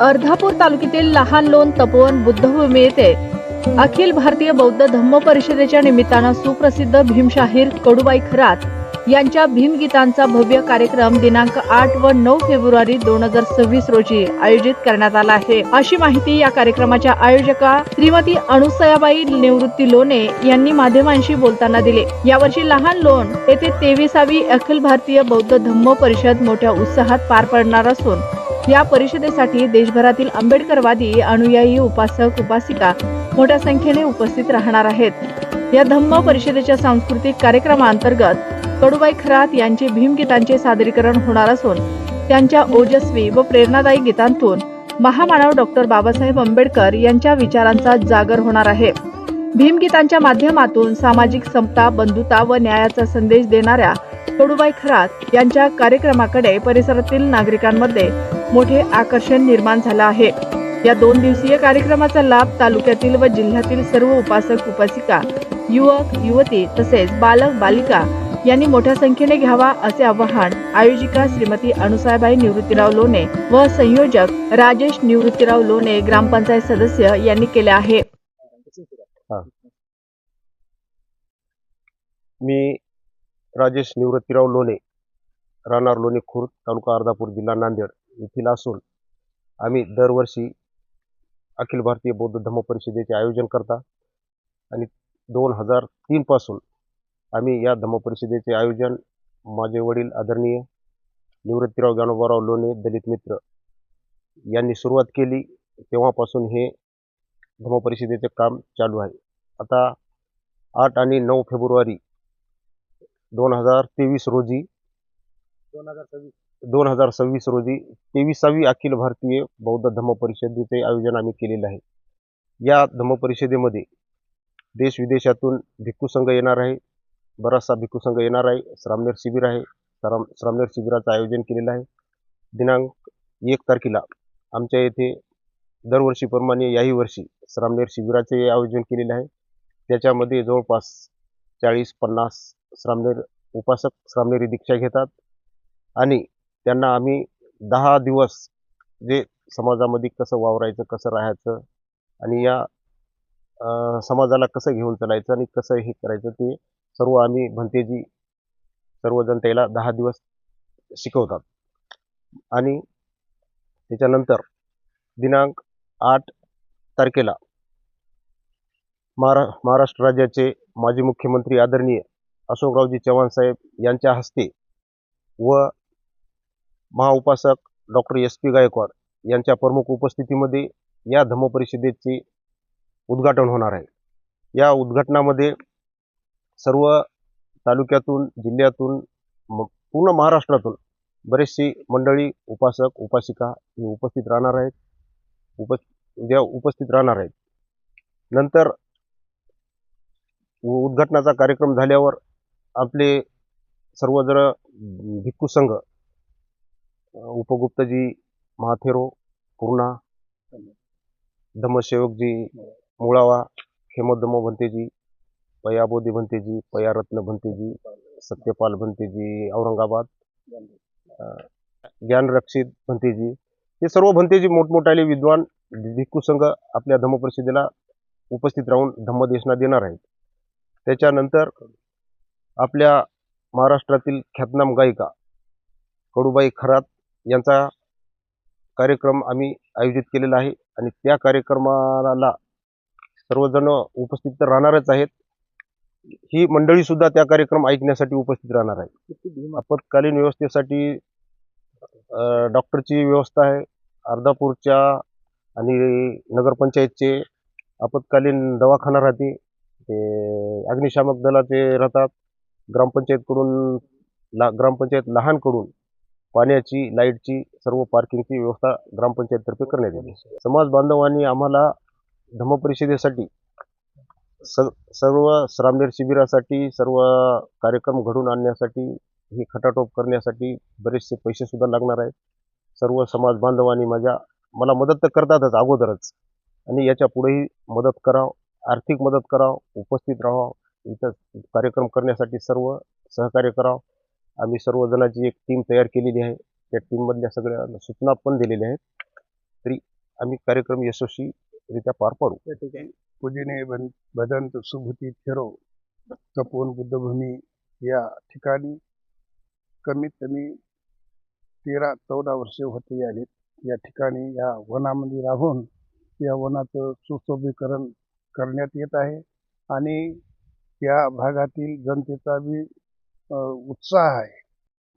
अर्धापूर तालुक्यातील लहान लोण तपोवन बुद्धभूमी येथे अखिल भारतीय बौद्ध धम्म परिषदेच्या निमित्तानं सुप्रसिद्ध भीमशाहीर कडुबाई खरात यांच्या भीमगीतांचा भव्य कार्यक्रम दिनांक आठ व नऊ फेब्रुवारी दोन हजार सव्वीस रोजी आयोजित करण्यात आला आहे. अशी माहिती या कार्यक्रमाच्या आयोजका श्रीमती अनुसयाबाई निवृत्ती लोणे यांनी माध्यमांशी बोलताना दिले. यावर्षी लहान लोण येथे तेविसावी अखिल भारतीय बौद्ध धम्म परिषद मोठ्या उत्साहात पार पडणार असून या परिषदेसाठी देशभरातील आंबेडकरवादी अनुयायी उपासक उपासिका मोठ्या संख्येने उपस्थित राहणार आहेत. या धम्म परिषदेच्या सांस्कृतिक कार्यक्रमाअंतर्गत कडुबाई खरात यांचे भीमगीतांचे सादरीकरण होणार असून त्यांच्या ओजस्वी व प्रेरणादायी गीतांतून महामानव डॉक्टर बाबासाहेब आंबेडकर यांच्या विचारांचा जागर होणार आहे. भीमगीतांच्या माध्यमातून सामाजिक समता बंधुता व न्यायाचा संदेश देणाऱ्या कडुबाई खरात यांच्या कार्यक्रमाकडे परिसरातील नागरिकांमध्ये मोठे आकर्षण निर्माण झालं आहे. या दोन दिवसीय कार्यक्रमाचा लाभ तालुक्यातील व जिल्ह्यातील सर्व उपासक उपासिका युवक युवती तसेच बालक बालिका यांनी मोठ्या संख्येने घ्यावा असे आवाहन आयोजिका श्रीमती अनुसाबाई निवृत्तीराव लोणे व संयोजक राजेश निवृत्तीराव लोणे ग्रामपंचायत सदस्य यांनी केले आहे. मी राजेश निवृत्तीराव लोणे राहणार लोणे खुर्द तालुका अर्धापूर जिल्हा नांदेड. येथील असून आम्ही दरवर्षी अखिल भारतीय बौद्ध धम्म परिषदेचे आयोजन करता आणि दोन हजार तीनपासून आम्ही या धम्म परिषदेचे आयोजन माझे वडील आदरणीय निवृत्तीराव ज्ञानोबाराव लोणे दलित मित्र यांनी सुरुवात केली. तेव्हापासून हे धम्म परिषदेचे काम चालू आहे. आता आठ आणि नऊ फेब्रुवारी दोन हजार तेवीस रोजी दोन हजार सव्वीस दोन हजार सव्वीस रोजी तेविसावी अखिल भारतीय बौद्ध धम्म परिषदेचे आयोजन आम्ही केलेलं आहे. या धम्म परिषदेमध्ये देश विदेशातून भिक्खू संघ येणार आहे. बराचसा भिक्खू संघ येणार आहे. श्रामनेर शिबिर आहे. श्राम श्रामनेर शिबिराचं आयोजन केलेलं आहे. दिनांक एक तारखेला आमच्या येथे दरवर्षीप्रमाणे याही वर्षी श्रामनेर शिबिराचे आयोजन केलेले आहे. त्याच्यामध्ये जवळपास चाळीस पन्नास श्रामनेर उपासक श्रामनेरी दीक्षा घेतात आणि त्यांना आम्ही दहा दिवस जे समाजामध्ये कसं वावरायचं कसं राहायचं आणि या समाजाला कसं घेऊन चालायचं आणि कसं हे करायचं ते सर्व आम्ही भंतेजी सर्वजण त्याला दहा दिवस शिकवतात. आणि त्याच्यानंतर दिनांक आठ तारखेला महारा महाराष्ट्र राज्याचे माजी मुख्यमंत्री आदरणीय अशोकरावजी चव्हाण साहेब यांच्या हस्ते व महाउपासक डॉक्टर एस पी गायकवाड यांच्या प्रमुख उपस्थितीमध्ये या धम्म परिषदेचे उद्घाटन होणार आहे. या उद्घाटनामध्ये सर्व तालुक्यातून जिल्ह्यातून पूर्ण महाराष्ट्रातून बरेचशी मंडळी उपासक उपासिका हे उपस्थित राहणार आहेत. उप उद्या उपस्थित राहणार आहेत. नंतर उद्घाटनाचा कार्यक्रम झाल्यावर आपले सर्वजण भिक्खू संघ उपगुप्तजी महाथेरो पूर्णा धम्मसेवकजी मुळावा खेमोधम्म भंतेजी पयाबोधी भंतेजी पयारत्न भंतेजी सत्यपाल भंतेजी औरंगाबाद ज्ञानरक्षित भंतेजी. हे सर्व भंतेजी मोठमोठाले विद्वान भिक्खू संघ आपल्या धम्म परिषदेला उपस्थित राहून धम्मदेशना देणार आहेत. त्याच्यानंतर आपल्या महाराष्ट्रातील ख्यातनाम गायिका कडूबाई खरात यांचा कार्यक्रम आम्ही आयोजित केलेला आहे आणि त्या कार्यक्रमाला सर्वजण उपस्थित तर राहणारच आहेत. ही मंडळी सुद्धा त्या कार्यक्रम ऐकण्यासाठी उपस्थित राहणार आहे. आपत्कालीन व्यवस्थेसाठी डॉक्टरची व्यवस्था आहे अर्धापूरच्या आणि नगरपंचायतचे आपत्कालीन दवाखाना राहते. ते अग्निशामक दलाचे राहतात. ग्रामपंचायतकडून ला ग्रामपंचायत लहानकडून पाण्याची लाईटची सर्व पार्किंगची व्यवस्था ग्रामपंचायततर्फे करण्यात येते समाज बांधवांनी आम्हाला धम्म परिषदेसाठी स सर्व श्रामनेर शिबिरासाठी सर्व कार्यक्रम घडून आणण्यासाठी ही खटाटोप करण्यासाठी बरेचसे पैसेसुद्धा लागणार आहेत. सर्व समाज बांधवांनी माझ्या मला मदत तर करतातच अगोदरच. आणि याच्या पुढेही मदत करावं आर्थिक मदत करावं उपस्थित राहावं इथं कार्यक्रम करण्यासाठी सर्व सहकार्य करावं. आम्ही सर्वजणाची एक टीम तयार केलेली आहे. त्या टीममधल्या सगळ्या सूचना पण दिलेल्या आहेत. तरी आम्ही कार्यक्रम यशस्वीरित्या पार पाडू. त्या ठिकाणी पूजनीय बन- भदंत सुभूती थेरो तपोवन बुद्धभूमी या ठिकाणी कमीत कमी तेरा चौदा वर्षे होते आले या ठिकाणी या वनामध्ये राहून या वनाचं सुशोभीकरण करण्यात येत आहे. आणि या भागातील जनतेचा बी उत्साह आहे.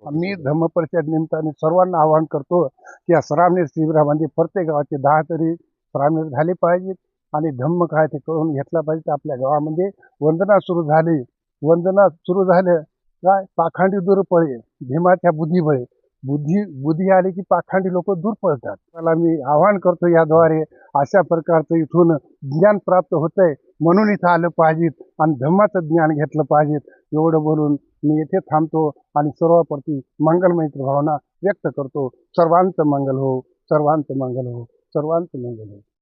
आम्ही धम्मपरिषद निमित्ताने सर्वांना आवाहन करतो की या सरामनेर शिबिरामध्ये प्रत्येक गावाचे दहा तरी सरामनेर झाले पाहिजेत आणि धम्म काय ते कळून घेतला पाहिजे. आपल्या गावामध्ये वंदना सुरू झाली. वंदना सुरू झाल्या. काय? पाखांडी दूर पळे भीमाच्या बुद्धीमुळे बुद्धी बुद्धी आली की पाखांडी लोक दूर पळतात. मला मी आवाहन करतो याद्वारे अशा प्रकारचं इथून ज्ञान प्राप्त होतंय म्हणून इथं आलं पाहिजेत आणि धम्माचं ज्ञान घेतलं पाहिजेत. एवढं बोलून मी येथे थांबतो आणि सर्वाप्रती मंगलमैत्री भावना व्यक्त करतो. सर्वांचं मंगल हो सर्वांचं मंगल हो सर्वांचं मंगल हो.